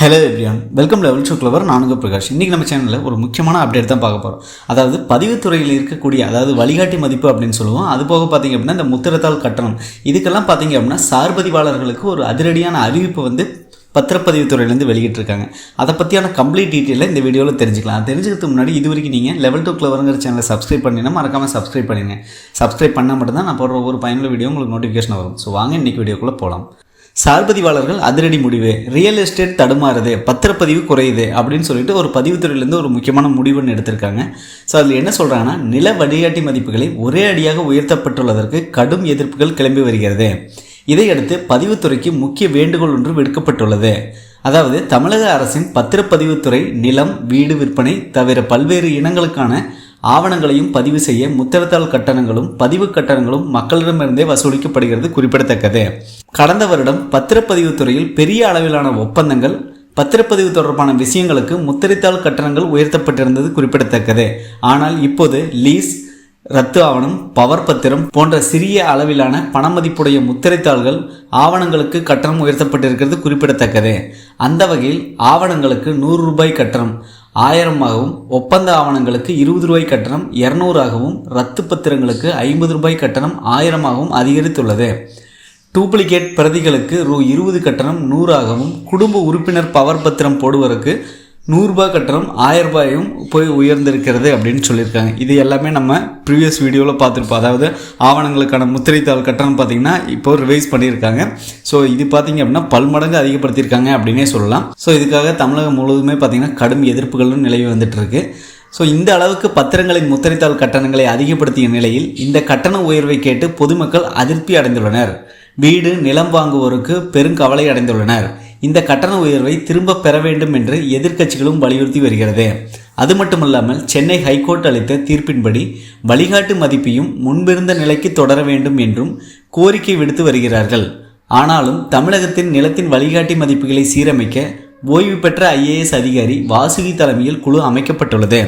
Hello everyone welcome level to clever நானுங்க பிரகாஷ். இன்றைக்கி நம்ம சேனலில் ஒரு முக்கியமான அப்டேட் தான் பார்க்க போகிறோம் அதாவது பதிவுத்துறையில் இருக்கக்கூடிய அதாவது வழிகாட்டி மதிப்பு அப்படின்னு சொல்லுவோம். அது போக பார்த்தீங்க அப்படின்னா இந்த முத்திரத்தாள் கட்டணம். இதுக்கெல்லாம் பார்த்தீங்க அப்படின்னா சார்பதிவாளர்களுக்கு ஒரு அதிரடியான அறிவிப்பு வந்து பத்திரப்பதிவுத்துறையிலேருந்து வெளியிட்டிருக்காங்க. அதை பற்றியான கம்ப்ளீட் டீட்டெயிலை இந்த வீடியோவில் தெரிஞ்சுக்கலாம். தெரிஞ்சுக்கிறதுக்கு முன்னாடி இது வரைக்கும் நீங்கள் லெவல் டூ கிளவருங்கிற சேனலை சப்ஸ்கிரைப் பண்ணினா மறக்காமல் சப்ஸ்கிரைப் பண்ணிடுங்க சப்ஸ்கிரைப் பண்ணால் மட்டும்தான் நான் போடுற ஒரு பயனுள்ள வீடியோ உங்களுக்கு நோட்டிஃபிகேஷன் வரும். ஸோ வாங்க இன்றைக்கி வீடியோக்குள்ளே போகலாம் சார்பதிவாளர்கள் அதிரடி முடிவு ரியல் எஸ்டேட் தடுமாறுது பத்திரப்பதிவு குறையுது அப்படின்னு சொல்லிட்டு ஒரு பதிவுத்துறையிலேருந்து ஒரு முக்கியமான முடிவுன்னு எடுத்திருக்காங்க. ஸோ அதில் என்ன சொல்கிறாங்கன்னா நில வழிகாட்டி மதிப்புகளை ஒரே அடியாக உயர்த்தப்பட்டுள்ளதற்கு கடும் எதிர்ப்புகள் கிளம்பி வருகிறது. இதையடுத்து பதிவுத்துறைக்கு முக்கிய வேண்டுகோள் ஒன்று விடுக்கப்பட்டுள்ளது. அதாவது தமிழக அரசின் பத்திரப்பதிவுத்துறை நிலம் வீடு விற்பனை தவிர பல்வேறு இனங்களுக்கான ஆவணங்களையும் பதிவு செய்ய முத்திரத்தாள் கட்டணங்களும் பதிவு கட்டணங்களும் மக்களிடமிருந்தே வசூலிக்கப்படுகிறது குறிப்பிடத்தக்கது. கடந்த வருடம் பத்திரப்பதிவு துறையில் பெரிய அளவிலான ஒப்பந்தங்கள் பத்திரப்பதிவு தொடர்பான விஷயங்களுக்கு முத்திரைத்தாள் கட்டணங்கள் உயர்த்தப்பட்டிருந்தது குறிப்பிடத்தக்கது. ஆனால் இப்போது லீஸ் ரத்து ஆவணம் பவர் பத்திரம் போன்ற சிறிய அளவிலான பணமதிப்புடைய முத்திரைத்தாள்கள் ஆவணங்களுக்கு கட்டணம் உயர்த்தப்பட்டிருக்கிறது குறிப்பிடத்தக்கது. அந்த வகையில் ஆவணங்களுக்கு நூறு ரூபாய் கட்டணம் ஆயிரமாகவும் ஒப்பந்த ஆவணங்களுக்கு இருபது ரூபாய் கட்டணம் இரநூறாகவும் ரத்து பத்திரங்களுக்கு ஐம்பது ரூபாய் கட்டணம் ஆயிரமாகவும் அதிகரித்துள்ளது. டூப்ளிகேட் பிரதிகளுக்கு ரூ இருபது கட்டணம் நூறாகவும் குடும்ப உறுப்பினர் பவர் பத்திரம் போடுவதற்கு நூறுரூபா கட்டணம் ஆயிரம் ரூபாயும் போய் உயர்ந்திருக்கிறது அப்படின்னு சொல்லியிருக்காங்க. இது எல்லாமே நம்ம ப்ரீவியஸ் வீடியோவில் பார்த்துருப்போம். அதாவது ஆவணங்களுக்கான முத்திரைத்தாள் கட்டணம் பார்த்திங்கன்னா இப்போ ரிவைஸ் பண்ணியிருக்காங்க. ஸோ இது பார்த்திங்க அப்படின்னா பல்மடங்கு அதிகப்படுத்தியிருக்காங்க அப்படின்னே சொல்லலாம். ஸோ இதுக்காக தமிழகம் முழுவதுமே பார்த்திங்கன்னா கடும் எதிர்ப்புகளும் நிலவி வந்துட்டு இருக்கு ஸோ இந்த அளவுக்கு பத்திரங்களின் முத்திரைத்தாள் கட்டணங்களை அதிகப்படுத்திய நிலையில் இந்த கட்டண உயர்வை கேட்டு பொதுமக்கள் அதிருப்தி அடைந்துள்ளனர். வீடு நிலம் வாங்குவோருக்கு பெருங்கவலை அடைந்துள்ளனர். இந்த கட்டண உயர்வை திரும்ப பெற வேண்டும் என்று எதிர்க்கட்சிகளும் வலியுறுத்தி வருகிறது. அது மட்டுமல்லாமல் சென்னை ஹைகோர்ட் அளித்த தீர்ப்பின்படி வழிகாட்டு மதிப்பையும் முன்பிருந்த நிலைக்கு தொடர வேண்டும் என்றும் கோரிக்கை விடுத்து வருகிறார்கள். ஆனாலும் தமிழகத்தின் நிலத்தின் வழிகாட்டி மதிப்புகளை சீரமைக்க ஓய்வு பெற்ற ஐஏஎஸ் அதிகாரி வாசுகி தலைமையில் குழு அமைக்கப்பட்டுள்ளது.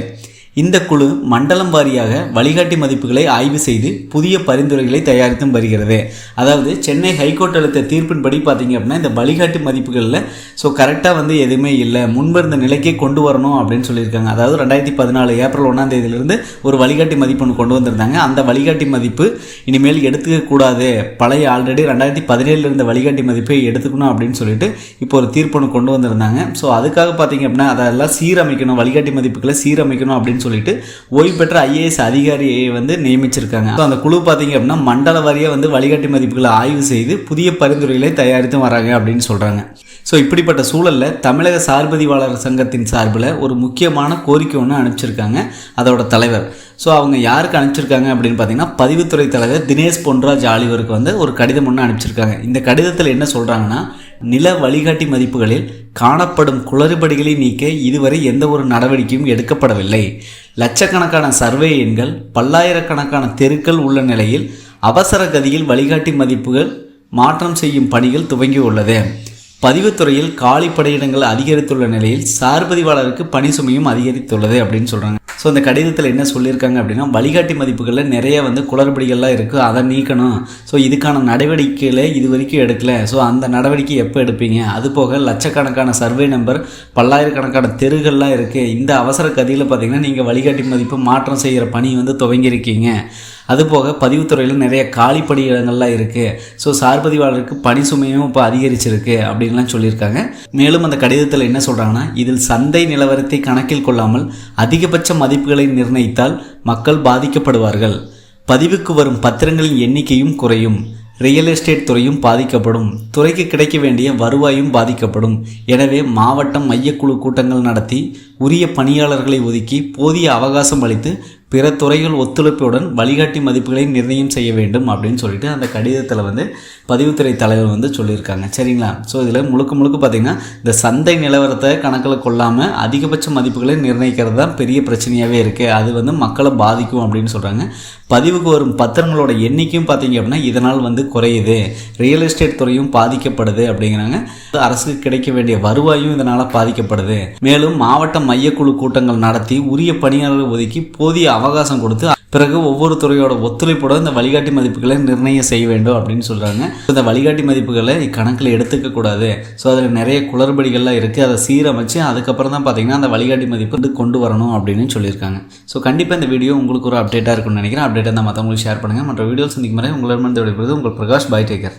இந்த குழு மண்டலம் வாரியாக வழிகாட்டி மதிப்புகளை ஆய்வு செய்து புதிய பரிந்துரைகளை தயாரித்தும் வருகிறது. அதாவது சென்னை ஹைகோர்ட் அளித்த தீர்ப்பின்படி பார்த்தீங்க அப்படின்னா இந்த வழிகாட்டி மதிப்புகளில் ஸோ கரெக்டாக வந்து எதுவுமே இல்லை. முன்பிருந்த நிலைக்கே கொண்டு வரணும் அப்படின்னு சொல்லியிருக்காங்க. அதாவது ரெண்டாயிரத்தி பதினாலு ஏப்ரல் ஒன்றாம் தேதியிலிருந்து ஒரு வழிகாட்டி மதிப்பு ஒன்று கொண்டு வந்திருந்தாங்க. அந்த வழிகாட்டி மதிப்பு இனிமேல் எடுத்துக்கக்கூடாது பழைய ஆல்ரெடி ரெண்டாயிரத்தி பதினேழில் இருந்த வழிகாட்டி மதிப்பை எடுத்துக்கணும் அப்படின்னு சொல்லிட்டு இப்போ ஒரு தீர்ப்பு ஒன்று கொண்டு வந்திருந்தாங்க. ஸோ அதுக்காக பார்த்தீங்க அப்படின்னா அதெல்லாம் சீரமைக்கணும் வழிகாட்டி மதிப்புகளை சீரமைக்கணும் அப்படின்னு சொல்லிட்டு ஓய்வு பெற்ற ஐஏஎஸ் அதிகாரியை வந்து நியமிச்சிருக்காங்க. ஸோ அந்த குழு பார்த்தீங்க அப்படின்னா மண்டல வாரியாக வந்து வழிகாட்டி மதிப்புகளை ஆய்வு செய்து புதிய பரிந்துரைகளை தயாரித்து வராங்க அப்படின்னு சொல்கிறாங்க ஸோ இப்படிப்பட்ட சூழலில் தமிழக சார்பதிவாளர் சங்கத்தின் சார்பில் ஒரு முக்கியமான கோரிக்கை ஒன்று அனுப்பிச்சிருக்காங்க அதோட தலைவர். ஸோ அவங்க யாருக்கு அனுப்பிச்சிருக்காங்க அப்படின்னு பார்த்தீங்கன்னா பதிவுத்துறை தலைவர் தினேஷ் பொன்ராஜ் ஆலிவருக்கு வந்து ஒரு கடிதம் ஒன்று அனுப்பிச்சிருக்காங்க. இந்த கடிதத்தில் என்ன சொல்கிறாங்கன்னா நில வழிகாட்டி மதிப்புகளில் காணப்படும் குளறுபடிகளை நீக்க இதுவரை எந்த ஒரு நடவடிக்கையும் எடுக்கப்படவில்லை. லட்சக்கணக்கான சர்வே எண்கள் பல்லாயிரக்கணக்கான தெருக்கள் உள்ள நிலையில் அவசர கதியில் வழிகாட்டி மதிப்புகள் மாற்றம் செய்யும் பணிகள் துவங்கியுள்ளது. பதிவுத்துறையில் காலி படையிடங்கள் அதிகரித்துள்ள நிலையில் சார்பதிவாளருக்கு பணி சுமையும் அதிகரித்துள்ளது அப்படின்னு சொல்கிறாங்க ஸோ அந்த கடிதத்தில் என்ன சொல்லியிருக்காங்க அப்படின்னா வழிகாட்டி மதிப்புகளில் நிறைய வந்து குளறுபடிகள்லாம் இருக்குது அதை நீக்கணும். ஸோ இதுக்கான நடவடிக்கையில் இது வரைக்கும் எடுக்கல. ஸோ அந்த நடவடிக்கை எப்போ எடுப்பீங்க? அது போக லட்சக்கணக்கான சர்வே நம்பர் பல்லாயிரக்கணக்கான தெருகள்லாம் இருக்குது இந்த அவசர கதியில் பார்த்தீங்கன்னா நீங்கள் வழிகாட்டி மதிப்பு மாற்றம் செய்கிற பணி வந்து துவங்கியிருக்கீங்க. அதுபோக பதிவுத்துறையில் நிறைய காலி பணியிடங்கள்லாம் இருக்குது ஸோ சார்பதிவாளருக்கு பணி சுமையும் இப்போ அதிகரிச்சிருக்கு அப்படின்லாம் சொல்லியிருக்காங்க. மேலும் அந்த கடிதத்தில் என்ன சொல்கிறாங்கன்னா இதில் சந்தை நிலவரத்தை கணக்கில் கொள்ளாமல் அதிகபட்ச மதிப்புகளை நிர்ணயித்தால் மக்கள் பாதிக்கப்படுவார்கள். பதிவுக்கு வரும் பத்திரங்களின் எண்ணிக்கையும் குறையும். ரியல் எஸ்டேட் துறையும் பாதிக்கப்படும். துறைக்கு கிடைக்க வேண்டிய வருவாயும் பாதிக்கப்படும். எனவே மாவட்டம் மையக்குழு கூட்டங்கள் நடத்தி உரிய பணியாளர்களை ஒதுக்கி போதிய அவகாசம் அளித்து பிற துறைகள் ஒத்துழைப்புடன் வழிகாட்டி மதிப்புகளை நிர்ணயம் செய்ய வேண்டும் அப்படின்னு சொல்லிட்டு அந்த கடிதத்தில் வந்து பதிவுத்துறை தலைவர் வந்து சொல்லியிருக்காங்க. சரிங்களா? ஸோ இதில் முழுக்க முழுக்க பார்த்திங்கன்னா இந்த சந்தை நிலவரத்தை கணக்கில் கொள்ளாமல் அதிகபட்ச மதிப்புகளை நிர்ணயிக்கிறது தான் பெரிய பிரச்சனையாகவே இருக்குது அது வந்து மக்களை பாதிக்கும் அப்படின்னு சொல்கிறாங்க பதிவுக்கு வரும் பத்திரங்களோட எண்ணிக்கையும் பார்த்தீங்க அப்படின்னா இதனால் வந்து குறையுது. ரியல் எஸ்டேட் துறையும் பாதிக்கப்படுது அப்படிங்கிறாங்க. அரசுக்கு கிடைக்க வேண்டிய வருவாயும் இதனால் பாதிக்கப்படுது. மேலும் மாவட்ட மையக்குழு கூட்டங்கள் நடத்தி உரிய பணியாளர்கள் ஒதுக்கி போதிய அவகாசம் கொடுத்து பிறகு ஒவ்வொரு துறையோட ஒத்துழைப்போட இந்த வழிகாட்டி மதிப்புகளை நிர்ணயம் செய்ய வேண்டும் அப்படின்னு சொல்கிறாங்க இந்த வழிகாட்டி மதிப்புகளை கணக்கில் எடுத்துக்கக்கூடாது ஸோ அதில் நிறைய குளறுபடிகள்லாம் இருக்குது அதை சீரமைச்சு அதுக்கப்புறம் தான் பார்த்தீங்கன்னா அந்த வழிகாட்டி மதிப்பு வந்து கொண்டு வரணும் அப்படின்னு சொல்லியிருக்காங்க. ஸோ கண்டிப்பாக இந்த வீடியோ உங்களுக்கு ஒரு அப்டேட்டாக இருக்கும்னு நினைக்கிறேன். அப்டேட்டாக தான் மற்றவங்களுக்கு ஷேர் பண்ணுங்கள் மற்ற வீடியோஸ் சந்திக்கும் வரை உங்களிடமிருந்து விடைபெறுவது உங்கள் பிரகாஷ் பை டேக்கர்